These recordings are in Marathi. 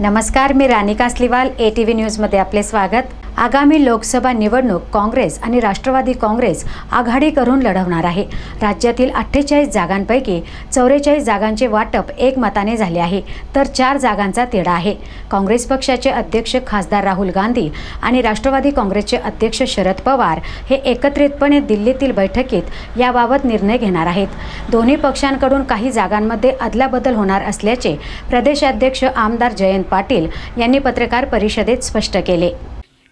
नमस्कार मी Rani Kasliwal A T V न्यूजमध्ये आपले स्वागत. आगामी लोकसभा निवडणूक काँग्रेस आणि राष्ट्रवादी काँग्रेस आघाडी करून लढवणार आहे. राज्यातील अठ्ठेचाळीस जागांपैकी चौवेचाळीस जागांचे वाटप एकमताने झाले आहे तर चार जागांचा तिढा आहे. काँग्रेस पक्षाचे अध्यक्ष खासदार राहुल गांधी आणि राष्ट्रवादी काँग्रेसचे अध्यक्ष शरद पवार हे एकत्रितपणे दिल्लीतील बैठकीत याबाबत निर्णय घेणार आहेत. दोन्ही पक्षांकडून काही जागांमध्ये अदलाबदल होणार असल्याचे प्रदेशाध्यक्ष आमदार जयंत पाटील यांनी पत्रकार परिषदेत स्पष्ट केले.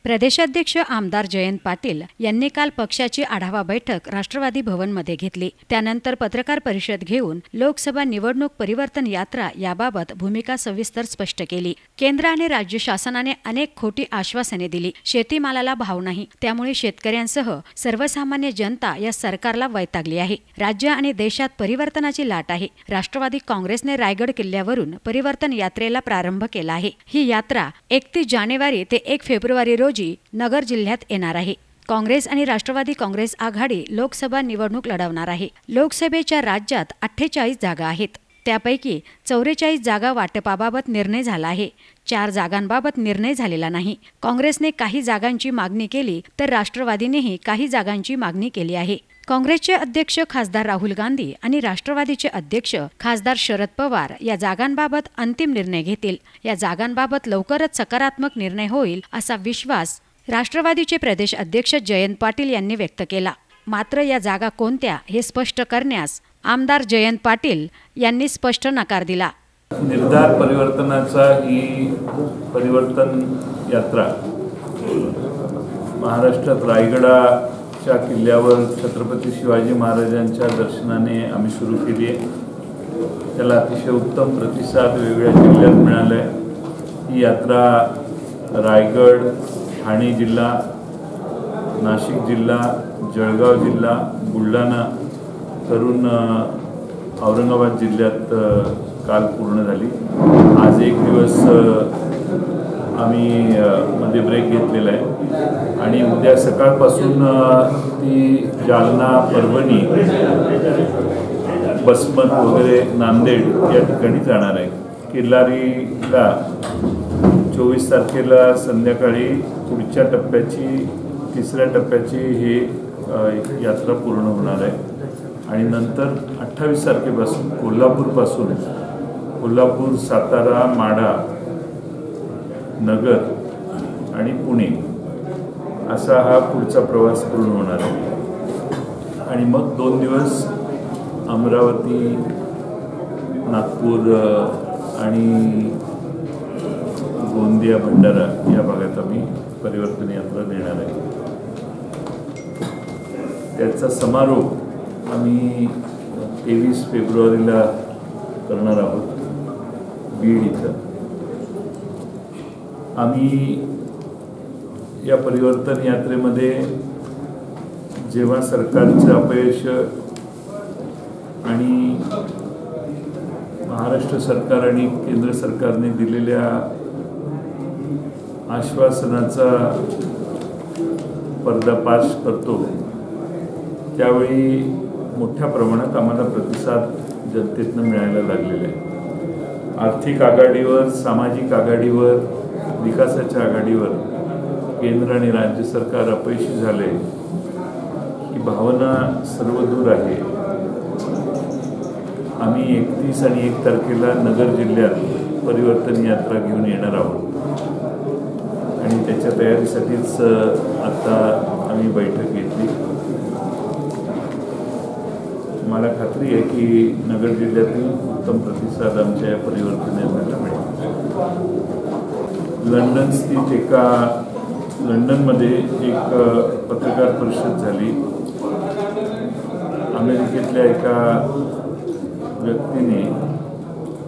प्रदेशाध्यक्ष आमदार जयंत पाटील यांनी काल पक्षाची आढावा बैठक राष्ट्रवादी भवनमध्ये घेतली. त्यानंतर पत्रकार परिषद घेऊन लोकसभा निवडणूक परिवर्तन यात्रा याबाबत भूमिका सविस्तर स्पष्ट केली. केंद्र आणि राज्य शासनाने अनेक खोटी आश्वासने दिली. शेतीमालाला भाव नाही. त्यामुळे शेतकऱ्यांसह सर्वसामान्य जनता या सरकारला वैतागली आहे. राज्य आणि देशात परिवर्तनाची लाट आहे. राष्ट्रवादी काँग्रेसने रायगड किल्ल्यावरून परिवर्तन यात्रेला प्रारंभ केला आहे. ही यात्रा एकतीस जानेवारी ते एक फेब्रुवारी रोजी नगर जिल्ह्यात येणार आहे. काँग्रेस आणि राष्ट्रवादी काँग्रेस आघाडी लोकसभा निवडणूक लढवणार आहे. लोकसभेच्या राज्यात अठ्ठेचाळीस जागा आहेत. त्यापैकी चौवेचाळीस जागा वाटपाबाबत निर्णय झाला आहे. चार जागांबाबत निर्णय झालेला नाही. काँग्रेसने काही जागांची मागणी केली तर राष्ट्रवादीनेही काही जागांची मागणी केली आहे. काँग्रेसचे अध्यक्ष खासदार राहुल गांधी आणि राष्ट्रवादीचे अध्यक्ष खासदार शरद पवार या जागांबाबत अंतिम निर्णय घेतील. या जागांबाबत लवकरच सकारात्मक निर्णय होईल असा विश्वास राष्ट्रवादीचे प्रदेश अध्यक्ष जयंत पाटील यांनी व्यक्त केला. मात्र या जागा कोणत्या हे स्पष्ट करण्यास आमदार जयंत पाटील यांनी स्पष्ट नकार दिला. निर्धार परिवर्तनाचा ही परिवर्तन यात्रा महाराष्ट्रात च्या किल्ल्यावर छत्रपती शिवाजी महाराजांच्या दर्शनाने आम्ही सुरू केली आहे. त्याला अतिशय उत्तम प्रतिसाद वेगवेगळ्या जिल्ह्यात मिळाला आहे ही यात्रा रायगड ठाणे जिल्हा नाशिक जिल्हा जळगाव जिल्हा बुलढाणा करून औरंगाबाद जिल्ह्यात काल पूर्ण झाली. आज एक दिवस आम्ही मध्ये ब्रेक घेतलेला आहे. आणि उद्या सकाळपासून ती जालना परभणी बसमत वगैरे नांदेड या ठिकाणी जाणार आहे. किल्लारीला चोवीस तारखेला संध्याकाळी पुढच्या टप्प्याची तिसऱ्या टप्प्याची हे यात्रा पूर्ण होणार आहे. आणि नंतर अठ्ठावीस तारखेपासून कोल्हापूरपासून कोल्हापूर सातारा माडा नगर आणि पुणे असा हा पुढचा प्रवास पूर्ण होणार आहे. आणि मग दोन दिवस अमरावती नागपूर आणि गोंदिया भंडारा या भागात आम्ही परिवर्तन यात्रा देणार आहे. त्याचा समारोप आम्ही तेवीस फेब्रुवारीला करणार आहोत बीड इथं. आम्ही या परिवर्तन यात्रेमध्ये जेव्हा सरकारचं अपयश आणि महाराष्ट्र सरकार आणि केंद्र सरकारने दिलेल्या आश्वासनाचा पर्दापाश करतो त्यावेळी मोठ्या प्रमाणात आम्हाला प्रतिसाद जनतेतनं मिळायला लागलेला आहे. आर्थिक आघाडीवर सामाजिक आघाडीवर विकासाच्या आघाडीवर केंद्र आणि राज्य सरकार अपयशी झाले ही भावना सर्वदूर आहे. आम्ही एकतीस आणि एक तारखेला नगर जिल्ह्यात परिवर्तन यात्रा घेऊन येणार आहोत. आणि त्याच्या तयारीसाठीच आत्ता आता आम्ही बैठक घेतली. मला खात्री आहे की नगर जिल्ह्यातील उत्तम प्रतिसाद आमच्या या परिवर्तन यात्रेला मिळेल. लंडन स्थित एका लंडनमध्ये एक पत्रकार परिषद झाली. अमेरिकेतल्या एका व्यक्तीने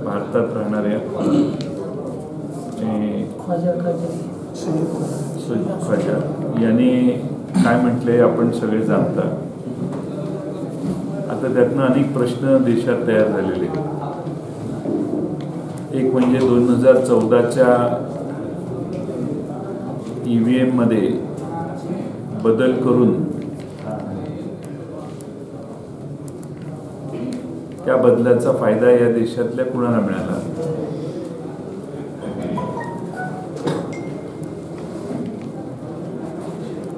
भारतात राहणाऱ्या सुजित ख्वाजा यांनी काय म्हटले आपण सगळे जाणता. आता त्यातनं अनेक प्रश्न देशात तयार झालेले. आहेत. एक म्हणजे दोन हजार चौदाच्या ई व्ही एममध्ये बदल करून त्या बदलाचा फायदा या देशातल्या कुणाला मिळाला?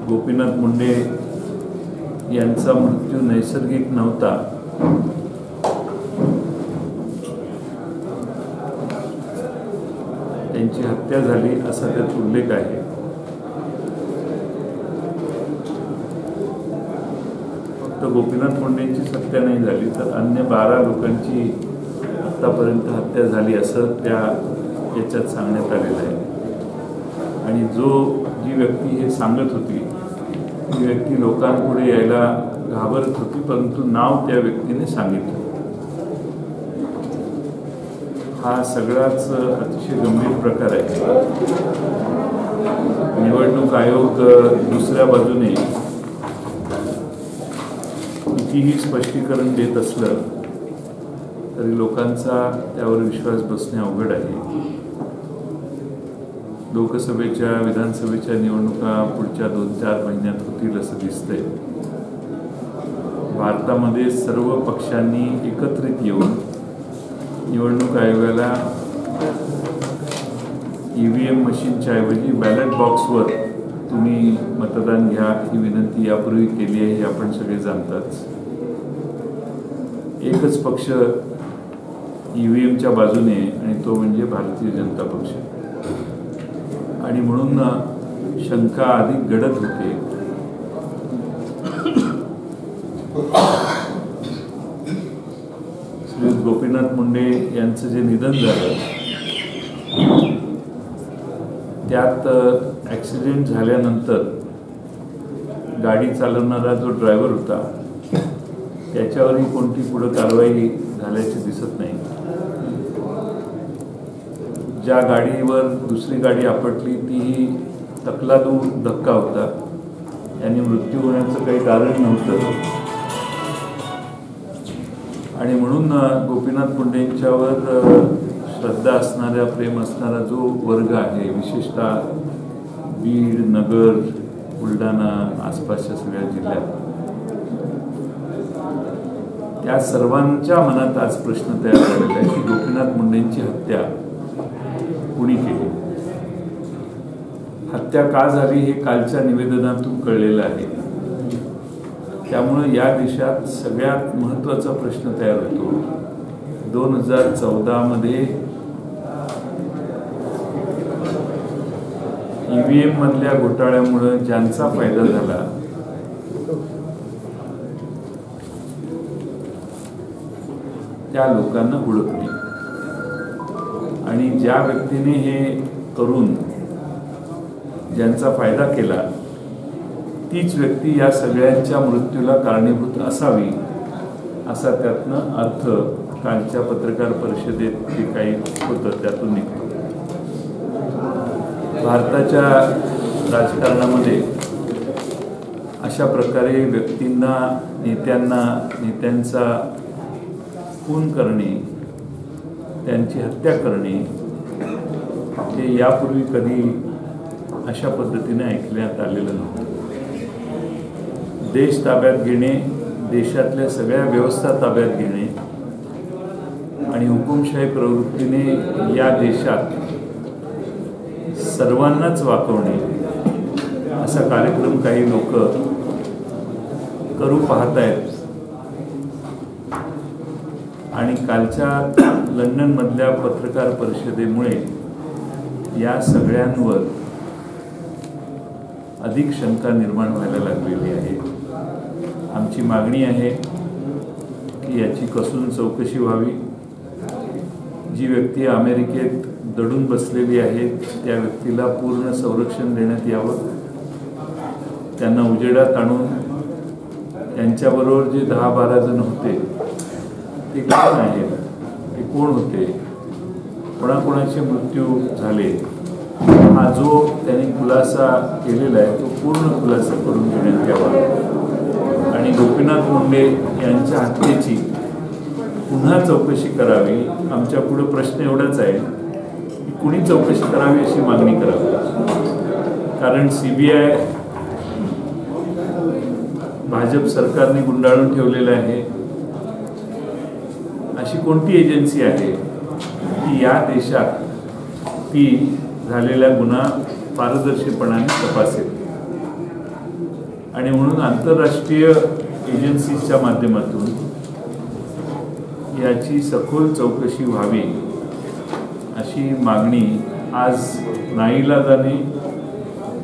गोपीनाथ मुंडे यांचा मृत्यू नैसर्गिक नव्हता. त्यांची हत्या झाली असा त्यात उल्लेख आहे. गोपीनाथ मुंडेंची हत्या नाही झाली तर अन्य बारा लोकांची आतापर्यंत हत्या झाली असं त्या याच्यात सांगण्यात आलेलं आहे. आणि जो जी व्यक्ती हे सांगत होती ती व्यक्ती लोकांपुढे यायला घाबरत होती परंतु नाव त्या व्यक्तीने सांगितलं. हा सगळाच अतिशय गंभीर प्रकार आहे. निवडणूक आयोग दुसऱ्या बाजूने कितीही स्पष्टीकरण देत असलं तरी लोकांचा त्यावर विश्वास बसणे अवघड आहे. लोकसभेच्या विधानसभेच्या निवडणुका पुढच्या दोन चार महिन्यात होतील असं दिसतंय. भारतामध्ये सर्व पक्षांनी एकत्रित येऊन निवडणूक आयोगाला ई व्ही एम मशीनच्या ऐवजी बॅलेट बॉक्सवर तुम्ही मतदान घ्या ही विनंती यापूर्वी केली आहे हे आपण सगळे जाणताच एकच पक्ष ई व्ही एमच्या बाजूने आणि तो म्हणजे भारतीय जनता पक्ष. आणि म्हणून शंका अधिक गडद होते. श्री गोपीनाथ मुंडे यांचं जे निधन झालं त्यात ॲक्सिडेंट झाल्यानंतर गाडी चालवणारा जो ड्रायव्हर होता त्याच्यावरही कोणती पुढं कारवाई झाल्याची दिसत नाही. ज्या गाडीवर दुसरी गाडी आपटली ती तकलादू धक्का होता. यांनी मृत्यू होण्याचं काही कारण नव्हतं. आणि म्हणून गोपीनाथ मुंडेंच्यावर श्रद्धा असणाऱ्या प्रेम असणारा जो वर्ग आहे विशेषतः बीड नगर बुलढाणा आसपासच्या सगळ्या जिल्ह्यात त्या सर्वांच्या मनात आज प्रश्न तयार झालेला आहे की गोपीनाथ मुंडेंची हत्या कुणी केली? हत्या का झाली हे कालच्या निवेदनातून कळलेलं आहे. त्यामुळे या देशात सगळ्यात महत्त्वाचा प्रश्न तयार होतो. दोन हजार चौदामध्ये ईव्हीएम मधल्या घोटाळ्यामुळे ज्यांचा फायदा झाला त्या लोकांना ओळखणे आणि ज्या व्यक्तीने हे करून ज्यांचा फायदा केला तीच व्यक्ती या सगळ्यांच्या मृत्यूला कारणीभूत असावी असा त्यातनं अर्थ कालच्या पत्रकार परिषदेत जे काही होतं त्यातून निघतो. भारताच्या राजकारणामध्ये अशा प्रकारे व्यक्तींना नेत्यांना नेत्यांचा खून करणे त्यांची हत्या करणे हे यापूर्वी कधी अशा पद्धतीने ऐकण्यात आलेलं नव्हतं. देश ताब्यात घेणे देशातल्या सगळ्या व्यवस्था ताब्यात घेणे आणि हुकुमशाही प्रवृत्तीने या देशात सर्वांनाच वाकवणे असा कार्यक्रम काही लोक करू पाहतायत. आणि कालच्या लंडनमधल्या पत्रकार परिषदेमुळे या सगळ्यांवर अधिक शंका निर्माण व्हायला लागलेली आहे. आमची मागणी आहे की याची कसून चौकशी व्हावी. जी व्यक्ती अमेरिकेत दडून बसलेली आहे त्या व्यक्तीला पूर्ण संरक्षण देण्यात यावं. त्यांना उजेडात आणून त्यांच्याबरोबर जे दहा बारा जण होते ते कोण आहेत ते कोण होते? कोणाकोणाचे मृत्यू झाले? हा जो त्यांनी खुलासा केलेला आहे तो पूर्ण खुलासा करून घेण्यात यावा. आणि गोपीनाथ मुंडे यांच्या हत्येची पुन्हा चौकशी करावी. आमच्या पुढे प्रश्न एवढाच आहे की कुणी चौकशी करावी अशी मागणी करावी? कारण सी बी आय भाजप सरकारने गुंडाळून ठेवलेलं आहे. अशी कोणती एजन्सी आहे? की या देशात ती झालेला गुन्हा पारदर्शीपणाने तपासेल. आणि म्हणून आंतरराष्ट्रीय एजन्सीच्या माध्यमातून याची सखोल चौकशी व्हावी अशी मागणी आज नाईलाजाने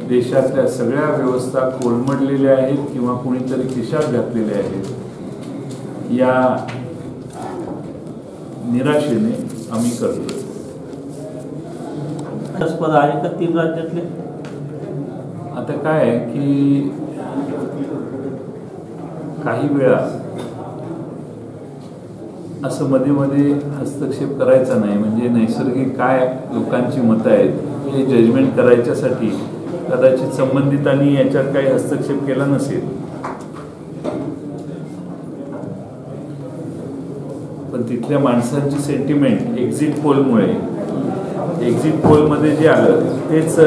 देशातल्या सगळ्या व्यवस्था कोलमडलेल्या आहेत किंवा कुणीतरी खिशात घातलेल्या आहेत या निराशेने आम्ही करतो पद आहे का तीन राज्यातले? आता काय आहे की काही वेळा असं मध्ये मध्ये हस्तक्षेप करायचा नाही. म्हणजे नैसर्गिक काय लोकांची मतं आहेत हे जजमेंट करायच्यासाठी कदाचित संबंधितांनी याच्यात काही हस्तक्षेप केला नसेल. पण तिथल्या माणसांची सेंटिमेंट एक्झिट पोलमुळे एक्झिट पोलमध्ये जे आलं तेच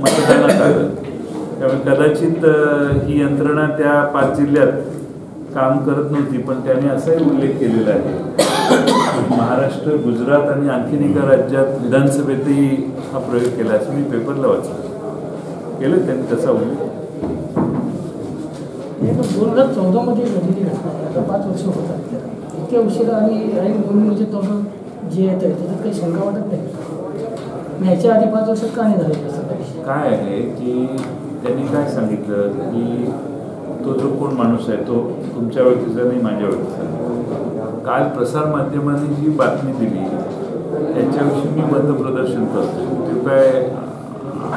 मतदानात आलं. त्यामुळे कदाचित ही यंत्रणा त्या पाच जिल्ह्यात काम करत नव्हती पण त्याने असाही उल्लेख केलेला आहे. महाराष्ट्र गुजरात आणि आणखीन एका राज्यात विधानसभेतही हा प्रयोग केला असं मी पेपरला वाचलं. केलं त्यांनी तसा उल्लेख? दोन हजार चौदामध्ये घडलेली घटना पाच वर्ष होतात त्याला औषधं आणि ऐन दोन्ही म्हणजे तोंड जे येत आहे त्याच्यात काही शंका वाटत नाही. ह्याच्या आधी पाच वर्षात का नाही झालं असं काय आहे की त्यांनी काय सांगितलं की तो जो कोण माणूस आहे तो तुमच्या ओळखीचा नाही माझ्या ओळखीचा काल प्रसारमाध्यमांनी जी बातमी दिली त्याच्याविषयी मी मतप्रदर्शन करतो. ते काय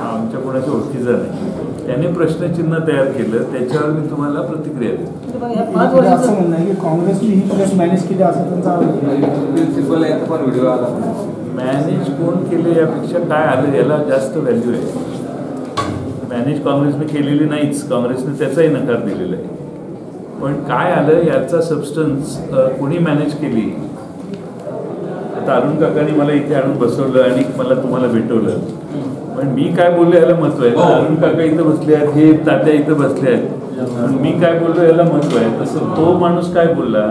आमच्या कोणाच्या ओळखीचं नाही. त्याने प्रश्नचिन्ह तयार केलं त्याच्यावर मी तुम्हाला प्रतिक्रिया देतो. असं म्हणणं की काँग्रेसने ही मॅनेज केली असं त्यांचा आरोप आहे. प्रिन्सिपल आहे पण व्हिडिओ आला. मॅनेज कोण केले यापेक्षा काय आलं याला जास्त व्हॅल्यू आहे. मॅनेज काँग्रेसने केलेली नाहीच. काँग्रेसने त्याचाही नकार दिलेला आहे. पण काय आलं याचा सबस्टन्स कोणी मॅनेज केली? आता अरुण काकांनी मला इथे आणून बसवलं आणि मला तुम्हाला भेटवलं. पण मी काय बोललो याला महत्त्व आहे? अरुण काका इथं बसले आहेत हे तात्या इथं बसले आहेत. मी काय बोललो याला महत्त्व आहे. तसं तो माणूस काय बोलला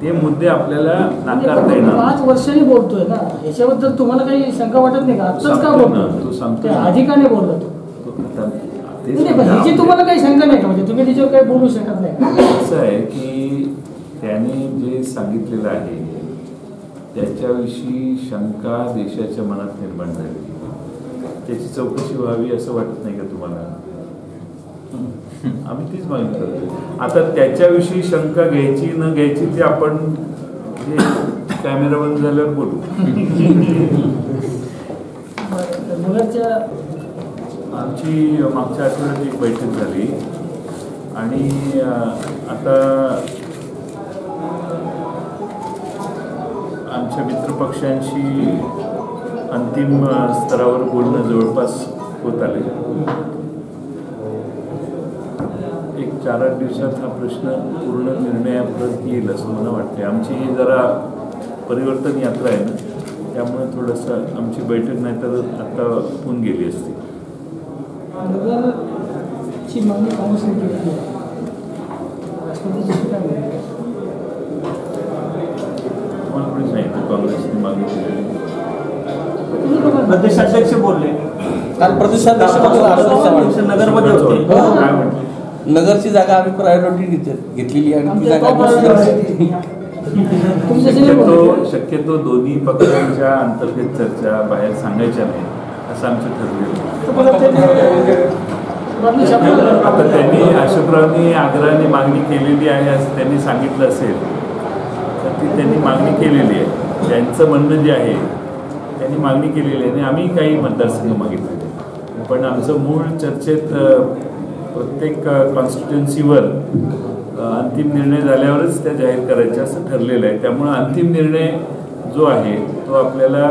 ते मुद्दे आपल्याला नाकारता येणार. पाच वर्षांनी बोलतोय ना याच्याबद्दल तुम्हाला काही शंका वाटत नाही का? आत्ताच का सांगतो ना, तो बोलतोय सांगतो ते ना. आधी का नाही बोलला तो ह्याची तुम्हाला काही शंका नाही का? म्हणजे तुम्ही त्याच्यावर काही बोलू शकत नाही असं आहे की त्याने जे सांगितलेलं आहे त्याच्याविषयी शंका देशाच्या मनात निर्माण झाली त्याची चौकशी व्हावी असं वाटत नाही का तुम्हाला? आम्ही तीच मागणी करतो आता त्याच्याविषयी शंका घ्यायची न घ्यायची ते आपण कॅमेरा बंद झाल्यावर बोलू. आमची मागच्या आठवड्यात एक बैठक झाली. आणि आता आमच्या मित्रपक्षांशी अंतिम स्तरावर बोलणं जवळपास होत आले चार आठ दिवसात हा प्रश्न पूर्ण निर्णयापर्यंत येईल असं मला वाटते आमची ही जरा परिवर्तन यात्रा आहे ना त्यामुळे थोडंसं आमची बैठक नाही तर आता होऊन गेली असती? तुम्हाला कोणी सांगितलं? काँग्रेसने मागणी केलेली. प्रदेशाध्यक्ष बोलले. काल प्रदेशाध्यक्ष नगरमध्ये होते. काय म्हटले? नगरची जागा आम्ही प्रायोरिटी घेतलेली आहे आणि ती जागा. शक्यतो शक्यतो दोन्ही पक्षांच्या अंतर्गत चर्चा बाहेर सांगायच्या नाही. असं आमचं ठरलेलं. आता त्यांनी अशोकरावनी आग्रहाने मागणी केलेली आहे असं त्यांनी सांगितलं असेल. तर ती त्यांनी मागणी केलेली आहे. त्यांचं म्हणणं जे आहे त्यांनी मागणी केलेली आहे. आणि आम्ही काही मतदारसंघ मागितलेले पण आमचं मूळ चर्चेत प्रत्येक कॉन्स्टिट्युन्सीवर अंतिम निर्णय झाल्यावरच त्या जाहीर करायच्या असं ठरलेलं आहे त्यामुळं अंतिम निर्णय जो आहे तो आपल्याला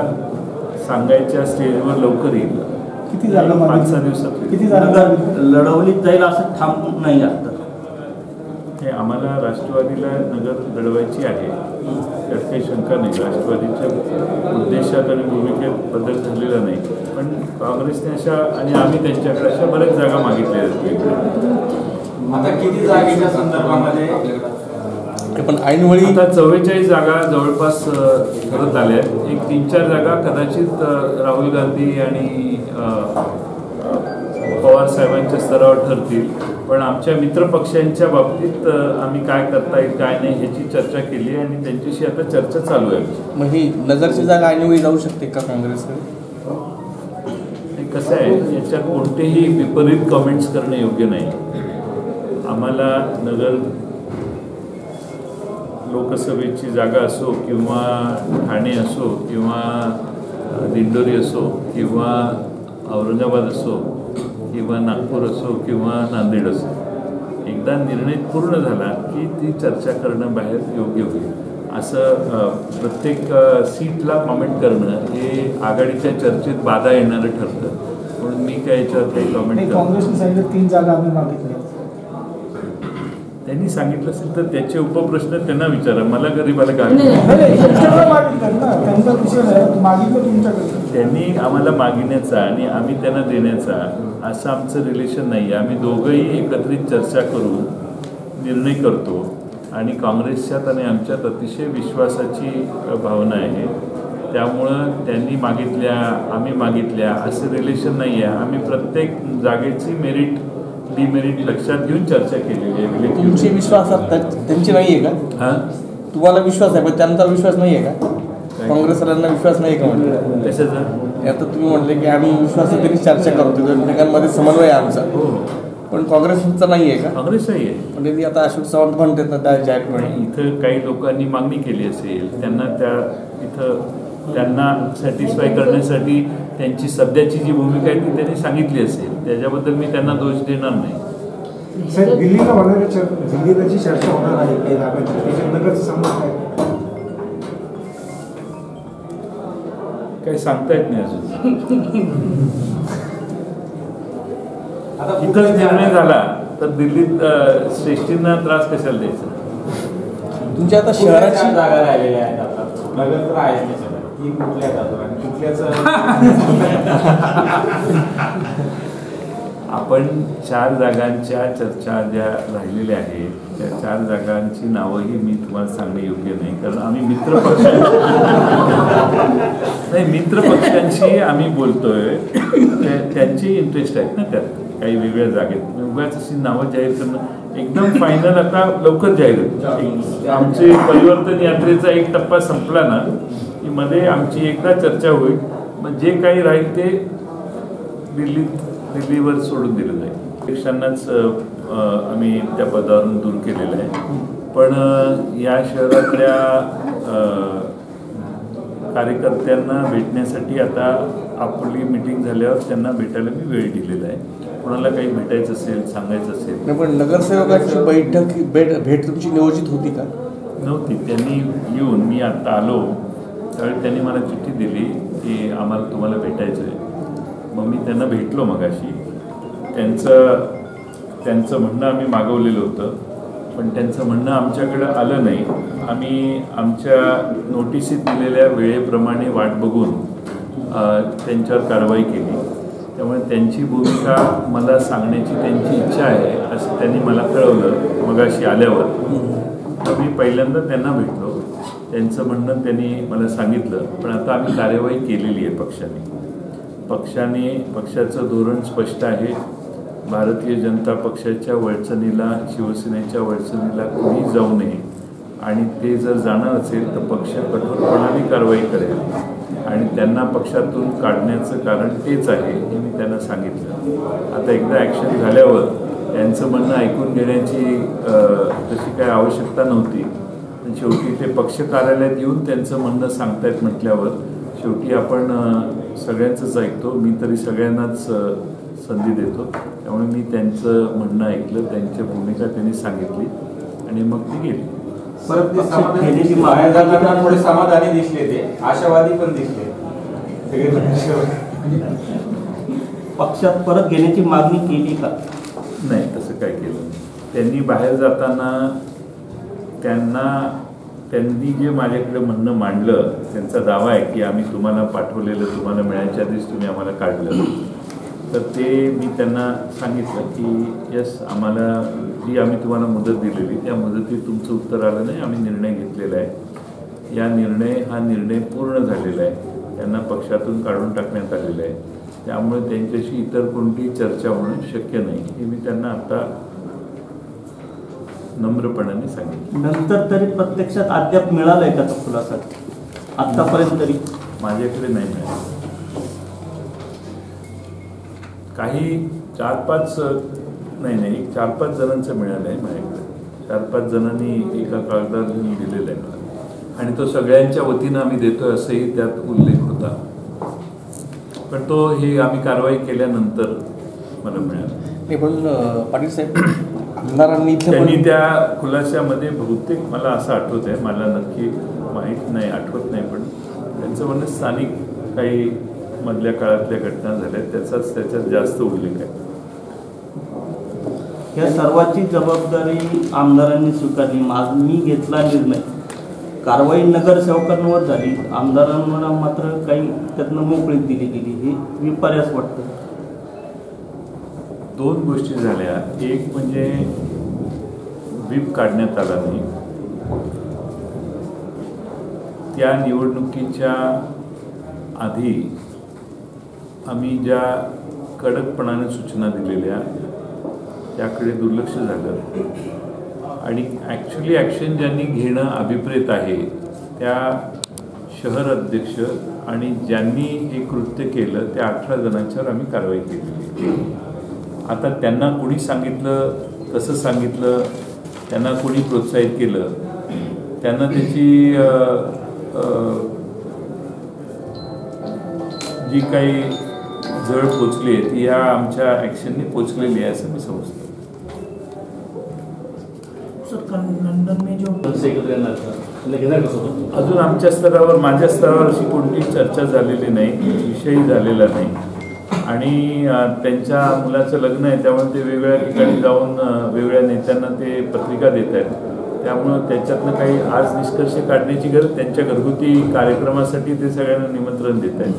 सांगायच्या स्टेजवर लवकर येईल किती जागा पाच? सहा दिवसात. किती जागा? लढवलीत जाईल असं ठाम नाही आता हे आम्हाला राष्ट्रवादीला नगर लढवायची आहे त्यात काही शंका नाही राष्ट्रवादीच्या उद्देशात आणि भूमिकेत बदल झालेला नाही. पण काँग्रेसने अशा आणि आम्ही त्यांच्याकडे अशा बऱ्याच जागा मागितल्या आहेत. आता किती जागेच्या संदर्भामध्ये पण ऐनवेळी आता चव्वेचाळीस जागा जवळपास अ, ठरत आल्या आहेत. एक तीन चार जागा कदाचित राहुल गांधी आणि पवार साहेबांच्या स्तरावर ठरतील. पण आमच्या मित्रपक्षांच्या बाबतीत आम्ही काय करता येईल काय नाही ह्याची चर्चा केली आहे आणि त्यांच्याशी आता चर्चा चालू आहे मग ही नगरची जागा ऐनवेळी जाऊ शकते का काँग्रेसकडे? आणि कसं आहे याच्यात कोणतेही विपरीत कमेंट्स करणं योग्य नाही. आम्हाला नगर लोकसभेची जागा असो किंवा ठाणे असो किंवा दिंडोरी असो किंवा औरंगाबाद असो किंवा नागपूर असो किंवा नांदेड असो एकदा निर्णय पूर्ण झाला की ती चर्चा करणं बाहेर योग्य होईल. असं प्रत्येक सीटला कॉमेंट करणं हे आघाडीच्या चर्चेत बाधा येणारं ठरतं. म्हणून मी काय याच्यावर काही कॉमेंट काँग्रेसने तीन जागा आम्ही मागितल्या. त्यांनी सांगितलं असेल तर त्याचे उपप्रश्न त्यांना विचारा. मला गरीबाला काय त्यांचा विषय मागितलं तुमच्याकडे. त्यांनी आम्हाला मागण्याचा आणि आम्ही त्यांना देण्याचा असं आमचं रिलेशन नाही आहे आम्ही दोघंही एकत्रित चर्चा करून निर्णय करतो आणि काँग्रेसच्यात आणि आमच्यात अतिशय विश्वासाची भावना आहे. त्यामुळं त्यांनी मागितल्या आम्ही मागितल्या असं रिलेशन नाही आहे आम्ही प्रत्येक जागेची मेरिट डिमेरिट लक्षात घेऊन चर्चा केलेली आहे. तुमचे relative. विश्वास त्यांचे नाही आहे का? हां? तुम्हाला विश्वास आहे पण त्यांचा विश्वास नाही आहे का? काँग्रेसवाल्यांना विश्वास नाही का म्हटलं? कशाचा? आता तुम्ही म्हटले की आम्ही विश्वासातरी चर्चा करतो एकमेकांमध्ये समन्वय आहे आमचा. हो. पण काँग्रेसचा नाही आहे का? काँग्रेसही आहे. म्हणजे ती आता अशोक चव्हाण म्हणतात ना त्या जाहीरपणे इथं काही लोकांनी मागणी केली असेल त्यांना त्या इथं त्यांना सॅटिस्फाय करण्यासाठी त्यांची सध्याची जी भूमिका आहे ती त्यांनी सांगितली असेल. त्याच्याबद्दल मी त्यांना दोष देणार नाही. दिल्लीला होणाऱ्या चर्चा दिल्लीला जी चर्चा होणार आहे काही जागांची त्याच्यात नगरचं सांगत काही सांगता येत नाही अजून. आता इथंच निर्णय झाला तर दिल्लीत श्रेष्ठींना त्रास कशाला द्यायचा? तुमच्या आता शहराची जागा राहिलेल्या आहेत आता. नगर ती कुठल्या कुठल्याच आपण चार जागांच्या चर्चा ज्या राहिलेल्या आहेत त्या चार जागांची नावंही मी तुम्हाला सांगणे योग्य नाही कारण आम्ही मित्र पक्ष. नाही मित्र पक्षांशी आम्ही बोलतोय. त्या- इंटरेस्ट आहेत ना त्यात काही वेगळ्या जागेत. म्हणजे उगाच अशी नावं जाहीर करणं एकदम फायनल आता लवकर जाहीर होईल. आमचे परिवर्तन यात्रेचा एक टप्पा संपला ना की मध्ये आमची एकदा चर्चा होईल. मग जे काही राहील ते दिल्लीत दिल्लीवर सोडून दिलं जाईल पक्षांनाच आम्ही त्या पदावरून दूर केलेलं आहे. पण या शहरातल्या कार्यकर्त्यांना भेटण्यासाठी आता आपली मिटिंग झाल्यावर त्यांना भेटायला मी वेळ दिलेला आहे. कोणाला काही भेटायचं असेल सांगायचं असेल. पण नगरसेवकाची बैठक भेट भेट तुमची नियोजित होती का? नव्हती. त्यांनी येऊन मी आत्ता आलो. त्यावेळी त्यांनी मला चिठ्ठी दिली की आम्हाला तुम्हाला भेटायचं आहे मग मी त्यांना भेटलो मगाशी. त्यांचं त्यांचं म्हणणं आम्ही मागवलेलं होतं. पण त्यांचं म्हणणं आमच्याकडं आलं नाही. आम्ही आमच्या नोटिसीत दिलेल्या वेळेप्रमाणे वाट बघून त्यांच्यावर कारवाई केली. त्यामुळे त्यांची भूमिका मला सांगण्याची त्यांची इच्छा आहे असं त्यांनी मला कळवलं मगाशी आल्यावर. तर मी पहिल्यांदा त्यांना भेटलो. त्यांचं म्हणणं त्यांनी मला सांगितलं. पण आता आम्ही कार्यवाही केलेली आहे पक्षाने. पक्षाने पक्षाचं धोरण स्पष्ट आहे. भारतीय जनता पक्षाच्या वळचणीला शिवसेनेच्या वळचणीला कोणी जाऊ नये. आणि ते जर जाणार असेल तर पक्ष कठोरपणाने कारवाई करेल. आणि त्यांना पक्षातून काढण्याचं कारण तेच आहे हे मी त्यांना सांगितलं. आता एकदा ॲक्शन झाल्यावर त्यांचं म्हणणं ऐकून घेण्याची तशी काय आवश्यकता नव्हती. पण शेवटी ते पक्ष कार्यालयात येऊन त्यांचं म्हणणं सांगतायत म्हटल्यावर शेवटी आपण सगळ्यांचंच ऐकतो मी तरी सगळ्यांनाच संधी देतो. त्यामुळे मी त्यांचं म्हणणं ऐकलं. त्यांची भूमिका त्यांनी सांगितली. आणि मग ती गेली. थोडे समाधानी दिसले. ते. आशावादी पण दिसले. सगळे पक्ष- पक्षात परत घेण्याची मागणी केली का? नाही तसं काय केलं नाही. त्यांनी बाहेर जाताना त्यांना त्यांनी जे माझ्याकडे म्हणणं मांडलं त्यांचा दावा आहे की आम्ही तुम्हाला पाठवलेलं तुम्हाला मिळायच्या आधीच तुम्ही आम्हाला काढलं. तर ते मी त्यांना सांगितलं की यस आम्हाला जी आम्ही तुम्हाला मुदत दिलेली त्या मुदतीत तुमचं उत्तर आलं नाही आम्ही निर्णय घेतलेला आहे. या निर्णय हा निर्णय पूर्ण झालेला आहे. त्यांना पक्षातून काढून टाकण्यात आलेला आहे. त्यामुळे त्यांच्याशी इतर कोणतीही चर्चा होणं शक्य नाही. हे मी त्यांना आता नम्रपणाने सांगितलं. नंतर तरी प्रत्यक्षात अद्याप मिळालाय का तो खुलासा? आतापर्यंत तरी? माझ्याकडे नाही मिळालं. काही चार पाच नाही नाही एक चार पाच जणांचं मिळालं आहे माझ्याकडे. चार पाच जणांनी एका लिहून दिलेलं आहे मला. आणि तो सगळ्यांच्या वतीनं आम्ही देतोय असंही त्यात उल्लेख होता. पण तो हे आम्ही कारवाई केल्यानंतर मला मिळालं. नाही पण पाटील साहेब आमदारांनी त्यांनी त्या खुलाशामध्ये बहुतेक मला असं आठवत आहे मला नक्की माहीत नाही आठवत नाही पण त्यांचं म्हणणं स्थानिक काही मधल्या काळातल्या घटना झाल्या त्याचाच त्याच्यात जास्त उल्लेख आहे. या सर्वाची जबाबदारी आमदारांनी स्वीकारली. माझ मी घेतला निर्णय. कारवाई नगरसेवकांवर झाली. आमदारांना मात्र काही त्यातनं मोकळीक दिली गेली. हे विपर्यास वाटतं. दोन गोष्टी झाल्या. एक म्हणजे व्हीप काढण्यात आला नाही. त्या निवडणुकीच्या आधी आम्ही ज्या कडकपणाने सूचना दिलेल्या त्याकडे दुर्लक्ष झालं. आणि ॲक्च्युली ॲक्शन ज्यांनी घेणं अभिप्रेत आहे त्या शहर अध्यक्ष आणि ज्यांनी हे कृत्य केलं त्या अठरा जणांच्यावर आम्ही कारवाई केली. आता त्यांना कोणी सांगितलं कसं सांगितलं त्यांना कोणी प्रोत्साहित केलं त्यांना त्याची जी काही जळ पोचली आहे ती या आमच्या ॲक्शनने पोचलेली आहे असं मी समजतो. अजून आमच्या स्तरावर माझ्या स्तरावर अशी कोणतीही चर्चा झालेली नाही विषयही झालेला नाही. आणि त्यांच्या मुलाचं लग्न आहे त्यामुळे ते वेगवेगळ्या ठिकाणी जाऊन वेगवेगळ्या नेत्यांना ते पत्रिका देत आहेत. त्यामुळं त्याच्यातनं काही आज निष्कर्ष काढण्याची गरज त्यांच्या घरगुती कार्यक्रमासाठी ते सगळ्यांना निमंत्रण देत आहेत.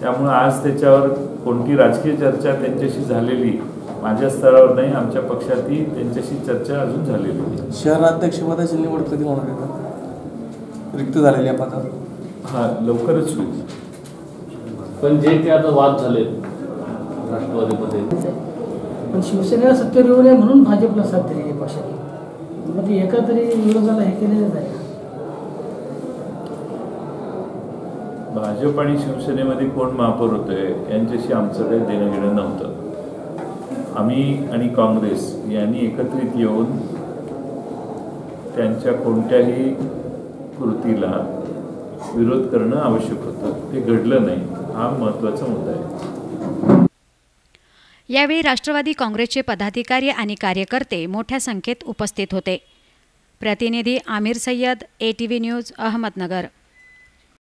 त्यामुळं आज त्याच्यावर कोणती राजकीय चर्चा त्यांच्याशी झालेली माझ्या स्तरावर नाही आमच्या पक्षातही त्यांच्याशी चर्चा अजून झालेली नाही. शहराध्यक्षपदाची निवड कधी होणार आहे? का रिक्त झालेल्या पदावर. हा लवकरच होईल. पण जे काही आता वाद झाले राष्ट्रवादीमध्ये पण शिवसेनेला सत्तेवर येऊ नये म्हणून भाजपला साथ दिली पक्षाने मग ते एका तरी विरोधाला हे केलेलंच आहे भाजप आणि शिवसेनेमध्ये कोण महापौर होतोय यांच्याशी आमचं काही देणं घेणं नव्हतं. आम्ही आणि काँग्रेस यांनी एकत्रित येऊन त्यांच्या कोणत्याही कृतीला विरोध करणं आवश्यक होतं. ते घडलं नाही. हा महत्त्वाचा मुद्दा आहे. यावेळी राष्ट्रवादी काँग्रेसचे पदाधिकारी आणि कार्यकर्ते मोठ्या संख्येत उपस्थित होते. प्रतिनिधी Aamir Sayyed A T V news Ahmednagar.